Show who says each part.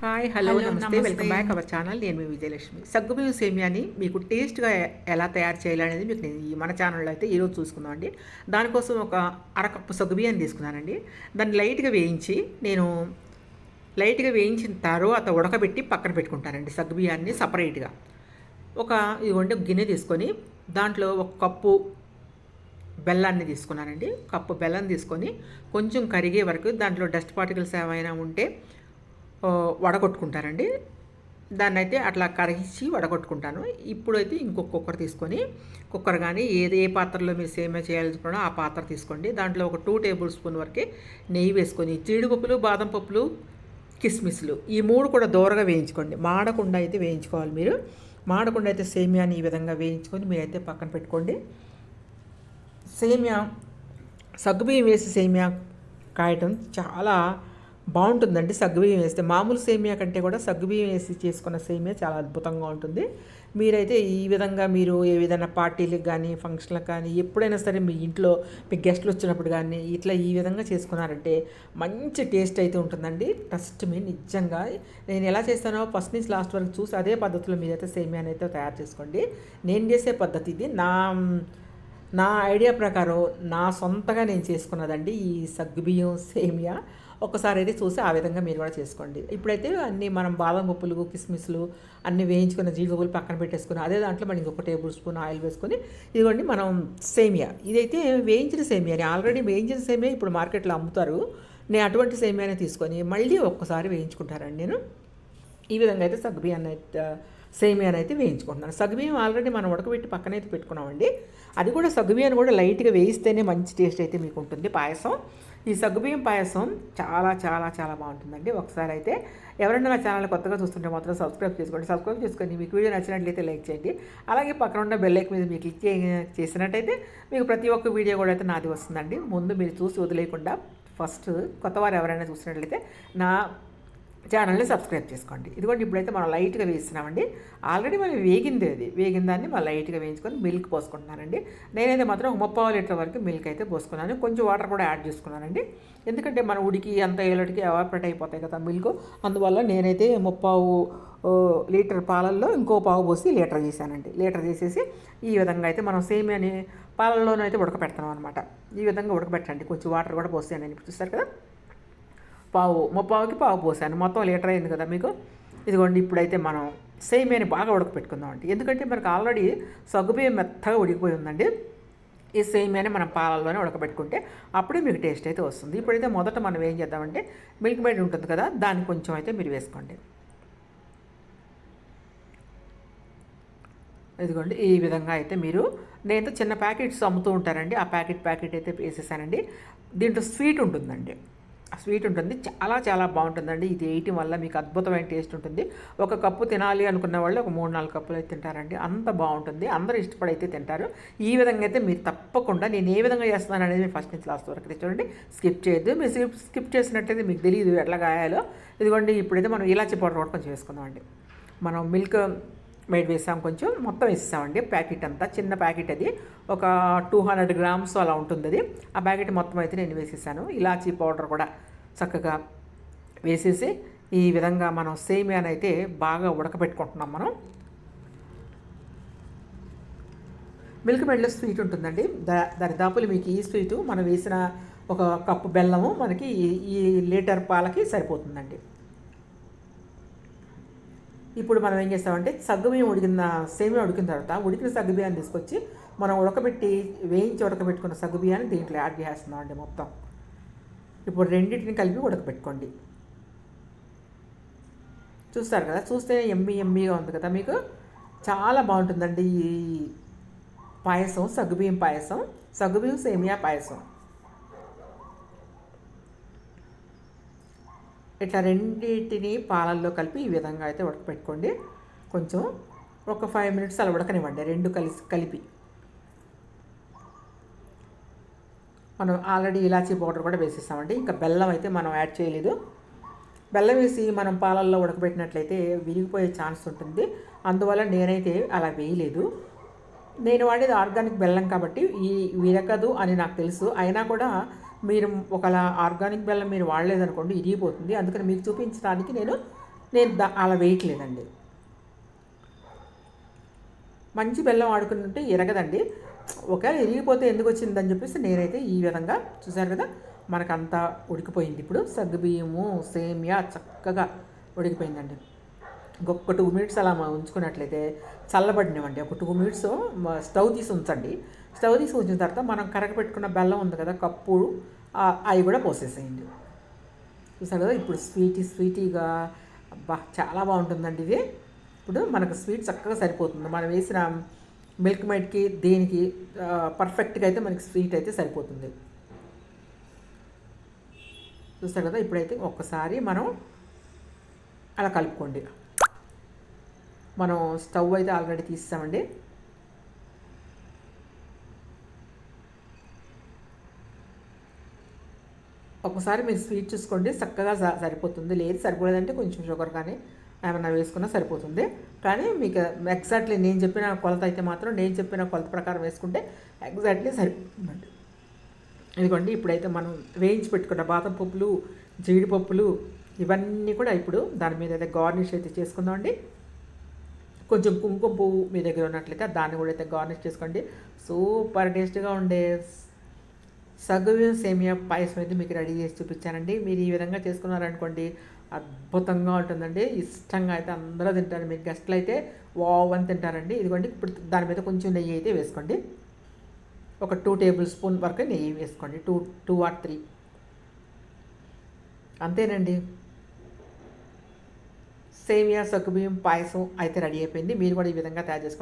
Speaker 1: Hi hello namaste. Welcome back our channel నేను మీ విజయలక్ష్మి. సగ్గుబియ్యం సేమియాని మీకు టేస్ట్గా ఎలా తయారు చేయాలనేది మీకు నేను ఈ మన ఛానల్లో అయితే ఈరోజు చూసుకుందాం అండి. దానికోసం ఒక అరకప్పు సగ్గుబియ్యాన్ని తీసుకున్నానండి. దాన్ని లైట్గా వేయించి నేను లైట్గా వేయించిన తర్వాత ఉడకబెట్టి పక్కన పెట్టుకుంటానండి సగ్గుబియ్యాన్ని సపరేట్గా. ఒక ఇదిగోండి గిన్నె తీసుకొని దాంట్లో ఒక కప్పు బెల్లాన్ని తీసుకున్నానండి. కప్పు బెల్లం తీసుకొని కొంచెం కరిగే వరకు దాంట్లో డస్ట్ పార్టికల్స్ ఏమైనా ఉంటే వడగొట్టుకుంటారండి. దాన్ని అయితే అట్లా కరిగించి వడగొట్టుకుంటాను. ఇప్పుడైతే ఇంకొక కుక్కర్ తీసుకొని కుక్కర్ కానీ ఏది ఏ పాత్రలో మీరు సేమియా చేయాలనుకున్నా ఆ పాత్ర తీసుకోండి. దాంట్లో ఒక టూ టేబుల్ స్పూన్ వరకే నెయ్యి వేసుకొని జీడిపప్పులు బాదం పప్పులు కిస్మిస్లు ఈ మూడు కూడా దూరగా వేయించుకోండి. మాడకుండా అయితే వేయించుకోవాలి మీరు. మాడకుండా అయితే సేమియాని ఈ విధంగా వేయించుకొని మీరైతే పక్కన పెట్టుకోండి. సేమియా సగ్గుబియ్యం వేసి సేమియా కాయటం చాలా బాగుంటుందండి సగ్గుబియ్యం వేస్తే. మామూలు సేమియా కంటే కూడా సగ్గుబియ్యం వేసి చేసుకున్న సేమియా చాలా అద్భుతంగా ఉంటుంది. మీరైతే ఈ విధంగా మీరు ఏ విధంగా పార్టీలకు కానీ ఫంక్షన్లకు కానీ ఎప్పుడైనా సరే మీ ఇంట్లో మీ గెస్ట్లు వచ్చినప్పుడు కానీ ఇట్లా ఈ విధంగా చేసుకున్నారంటే మంచి టేస్ట్ అయితే ఉంటుందండి. ట్రస్ట్ మీ నిజంగా. నేను ఎలా చేస్తానో ఫస్ట్ నుంచి లాస్ట్ వరకు చూసి అదే పద్ధతిలో మీరైతే సేమియాని అయితే తయారు చేసుకోండి. నేను చేసే పద్ధతి ఇది. నా నా ఐడియా ప్రకారం నా సొంతగా నేను చేసుకున్నదండి ఈ సగ్గుబియ్యం సేమియా. ఒకసారి అయితే చూసి ఆ విధంగా మీరు కూడా చేసుకోండి. ఇప్పుడైతే అన్నీ మనం బాదం పప్పులు కిస్మిస్లు అన్నీ వేయించుకున్న జీడిపప్పులు పక్కన పెట్టేసుకుని అదే దాంట్లో మనం ఇంకొక టేబుల్ స్పూన్ ఆయిల్ వేసుకొని ఇదిగోండి మనం సేమియా. ఇదైతే వేయించిన సేమియాని. ఆల్రెడీ వేయించిన సేమియా ఇప్పుడు మార్కెట్లో అమ్ముతారు. నేను అటువంటి సేమియానే తీసుకొని మళ్ళీ ఒక్కసారి వేయించుకుంటారండి నేను. ఈ విధంగా అయితే సగ్బియాన్ని అయితే సేమియాని అయితే వేయించుకుంటున్నాను. సగ్గుబియ్యం ఆల్రెడీ మనం ఉడకబెట్టి పక్కన అయితే పెట్టుకున్నామండి. అది కూడా సగ్గుబియ్యాన్ని కూడా లైట్గా వేయిస్తేనే మంచి టేస్ట్ అయితే మీకు ఉంటుంది పాయసం. ఈ సగ్గుబియ్యం పాయసం చాలా చాలా చాలా బాగుంటుందండి. ఒకసారి అయితే ఎవరైనా నా ఛానల్ కొత్తగా చూస్తుంటే మాత్రం సబ్స్క్రైబ్ చేసుకోండి. సబ్స్క్రైబ్ చేసుకొని మీకు వీడియో నచ్చినట్లయితే లైక్ చేయండి. అలాగే పక్కన ఉన్న బెల్లైక్ మీద మీరు క్లిక్ చే- చేసినట్టయితే మీకు ప్రతి ఒక్క వీడియో కూడా అయితే నాది వస్తుందండి. ముందు మీరు చూసి వదిలేయకుండా ఫస్ట్ కొత్తవారు ఎవరైనా చూసినట్లయితే నా ఛానల్ని సబ్స్క్రైబ్ చేసుకోండి. ఇదిగోండి ఇప్పుడైతే మనం లైట్గా వేస్తున్నామండి. ఆల్రెడీ మనం వేగింది అది. వేగిన దాన్ని మనం లైట్గా వేయించుకొని మిల్క్ పోసుకుంటున్నానండి. నేనైతే మాత్రం ఒక ముప్పావు లీటర్ వరకు మిల్క్ అయితే పోసుకున్నాను. కొంచెం వాటర్ కూడా యాడ్ చేసుకున్నానండి. ఎందుకంటే మన ఉడికి అంత ఏలటికి ఎవాపరేట్ అయిపోతాయి కదా మిల్క్ అందువల్ల నేనైతే ముప్పావు లీటర్ పాలల్లో ఇంకో పావు పోసి లీటర్ చేశానండి. లీటర్ చేసేసి ఈ విధంగా అయితే మనం సేమియాని పాలల్లోనైతే ఉడకపెడతాం అనమాట ఈ విధంగా ఉడకబెట్టండి కొంచెం వాటర్ కూడా పోస్తాను నేను చూస్తారు కదా? పావు ముప్పావుకి పావు పోసాను. మొత్తం లీటర్ అయింది కదా మీకు? ఇదిగోండి ఇప్పుడైతే మనం సేమియాని బాగా ఉడకపెట్టుకుందాం అండి ఎందుకంటే మనకు ఆల్రెడీ సగ్గుబియ్యం మెత్తగా ఉడికిపోయి ఉందండి. ఈ సేమియాని మనం పాలల్లోనే ఉడకబెట్టుకుంటే అప్పుడే మీకు టేస్ట్ అయితే వస్తుంది. ఇప్పుడైతే మొదట మనం ఏం చేద్దామంటే మిల్క్ మేడ్ ఉంటుంది కదా దాన్ని కొంచెం అయితే మీరు వేసుకోండి. ఇదిగోండి ఈ విధంగా అయితే మీరు నేను చిన్న ప్యాకెట్స్ అమ్ముతూ ఉంటారండి ఆ ప్యాకెట్ ప్యాకెట్ అయితే వేసేసానండి. దీంట్లో స్వీట్ ఉంటుందండి. స్వీట్ ఉంటుంది. చాలా చాలా బాగుంటుందండి. ఇది వేయటం వల్ల మీకు అద్భుతమైన టేస్ట్ ఉంటుంది. ఒక కప్పు తినాలి అనుకున్న వాళ్ళు ఒక మూడు నాలుగు కప్పులు అయితే తింటారండి. అంత బాగుంటుంది. అందరూ ఇష్టపడి అయితే తింటారు. ఈ విధంగా అయితే మీరు తప్పకుండా నేను ఏ విధంగా చేస్తున్నాను అనేది మీరు ఫస్ట్ నుంచి లాస్ట్ వరకు చూడండి. స్కిప్ చేయొద్దు. మీరు స్కిప్ స్కిప్ చేసినట్టయితే మీకు తెలియదు ఎట్లా గాయాలో ఇదిగోండి ఇప్పుడైతే మనం ఇలాచి పౌడర్ కూడా కొంచెం వేసుకుందామండి. మనం మిల్క్ మేడ్ వేసాం కొంచెం మొత్తం వేసామండి ప్యాకెట్ అంతా చిన్న ప్యాకెట్ అది. ఒక టూ హండ్రెడ్ గ్రామ్స్ అలా ఉంటుంది అది ఆ ప్యాకెట్ మొత్తం అయితే నేను వేసేసాను. ఇలాచీ పౌడర్ కూడా చక్కగా వేసేసి ఈ విధంగా మనం సేమియాని అయితే బాగా ఉడకబెట్టుకుంటున్నాం మనం. మిల్క్ మెడ్లో స్వీట్ ఉంటుందండి. దా దరిదాపులు మీకు ఈ స్వీటు మనం వేసిన ఒక కప్పు బెల్లము మనకి ఈ- ఈ లీటర్ పాలకి సరిపోతుందండి. ఇప్పుడు మనం ఏం చేస్తామంటే సగ్గుబియ్యం ఉడికిన సేమియా ఉడికిన తర్వాత ఉడికిన సగ్గుబియ్యాన్ని తీసుకొచ్చి మనం ఉడకబెట్టి వేయించి ఉడకబెట్టుకున్న సగ్గుబియ్యాన్ని దీంట్లో యాడ్ చేసేస్తున్నాం అండి మొత్తం. ఇప్పుడు రెండింటిని కలిపి ఉడకబెట్టుకోండి. చూస్తారు కదా? చూస్తే ఎమ్మి ఎమ్మిగా ఉంది కదా మీకు? చాలా బాగుంటుందండి ఈ పాయసం సగ్గుబియ్యం పాయసం సగ్గుబియ్యం సేమియా పాయసం. ఇట్లా రెండింటిని పాలల్లో కలిపి ఈ విధంగా అయితే ఉడకపెట్టుకోండి. కొంచెం ఒక ఫైవ్ మినిట్స్ అలా ఉడకనివ్వండి రెండు కలిసి కలిపి. మనం ఆల్రెడీ ఇలాచీ పౌడర్ కూడా వేసేసామండి. ఇంకా బెల్లం అయితే మనం యాడ్ చేయలేదు. బెల్లం వేసి మనం పాలల్లో ఉడకబెట్టినట్లయితే విరిగిపోయే ఛాన్స్ ఉంటుంది. అందువల్ల నేనైతే అలా వేయలేదు. నేను వాడేది ఆర్గానిక్ బెల్లం కాబట్టి ఈ విరగదు అని నాకు తెలుసు. అయినా కూడా మీరు ఒకలా ఆర్గానిక్ బెల్లం మీరు వాడలేదనుకోండి ఇరిగిపోతుంది. అందుకని మీకు చూపించడానికి నేను నేను అలా వేయట్లేదండి. మంచి బెల్లం ఆడుకుంటుంటే ఇరగదండి. ఒకవేళ ఇరిగిపోతే ఎందుకు వచ్చిందని చెప్పేసి నేనైతే ఈ విధంగా చూసారు కదా మనకంతా ఉడికిపోయింది. ఇప్పుడు సగ్గుబియ్యము సేమియా చక్కగా ఉడికిపోయిందండి. ఇంకొక టూ మినిట్స్ అలా ఉంచుకున్నట్లయితే చల్లబడినవండి. ఒక టూ మినిట్స్ స్టవ్ తీసి ఉంచండి. స్టవ్ తీసి ఉంచిన తర్వాత మనం కరగపెట్టుకున్న బెల్లం ఉంది కదా కప్పు అవి కూడా పోసేసేయండి. చూసారు కదా ఇప్పుడు స్వీటీ స్వీటీగా అబ్బా చాలా బాగుంటుందండి ఇది. ఇప్పుడు మనకు స్వీట్ చక్కగా సరిపోతుంది. మనం వేసిన మిల్క్ మైట్కి దేనికి పర్ఫెక్ట్గా అయితే మనకి స్వీట్ అయితే సరిపోతుంది. చూస్తారు కదా ఇప్పుడైతే ఒక్కసారి మనం అలా కలుపుకోండి. మనం స్టవ్ అయితే ఆల్రెడీ తీస్తామండి. ఒకసారి మీరు స్వీట్ చూసుకోండి చక్కగా సరిపోతుంది. లేదు సరిపోలేదంటే కొంచెం షుగర్ కానీ ఏమన్నా వేసుకున్నా సరిపోతుంది. కానీ మీకు ఎగ్జాక్ట్లీ నేను చెప్పిన కొలత అయితే మాత్రం నేను చెప్పిన కొలత ప్రకారం వేసుకుంటే ఎగ్జాక్ట్లీ సరిపోతుందండి. ఇదిగోండి ఇప్పుడైతే మనం వేయించి పెట్టుకున్న బాదం పప్పులు జీడిపప్పులు ఇవన్నీ కూడా ఇప్పుడు దాని మీద అయితే గార్నిష్ అయితే చేసుకుందామండి. కొంచెం కుంకుమ పువ్వు మీ దగ్గర ఉన్నట్లయితే దాన్ని కూడా అయితే గార్నిష్ చేసుకోండి. సూపర్ టేస్ట్గా ఉండే సగ్గుబియ్యం సేమియా పాయసం అయితే మీకు రెడీ చేసి చూపించానండి. మీరు ఈ విధంగా చేసుకున్నారనుకోండి అద్భుతంగా ఉంటుందండి. ఇష్టంగా అయితే అందరూ తింటారు. మీకు గెస్ట్లు అయితే వావ్ అని తింటారండి. ఇదిగోండి ఇప్పుడు దాని మీద కొంచెం నెయ్యి అయితే వేసుకోండి. ఒక టూ టేబుల్ స్పూన్ వరకు నెయ్యి వేసుకోండి. టూ టూ ఆర్ త్రీ అంతేనండి. సేమియా సగ్గుబియ్యం పాయసం అయితే రెడీ అయిపోయింది. మీరు కూడా ఈ విధంగా తయారు చేసుకోండి.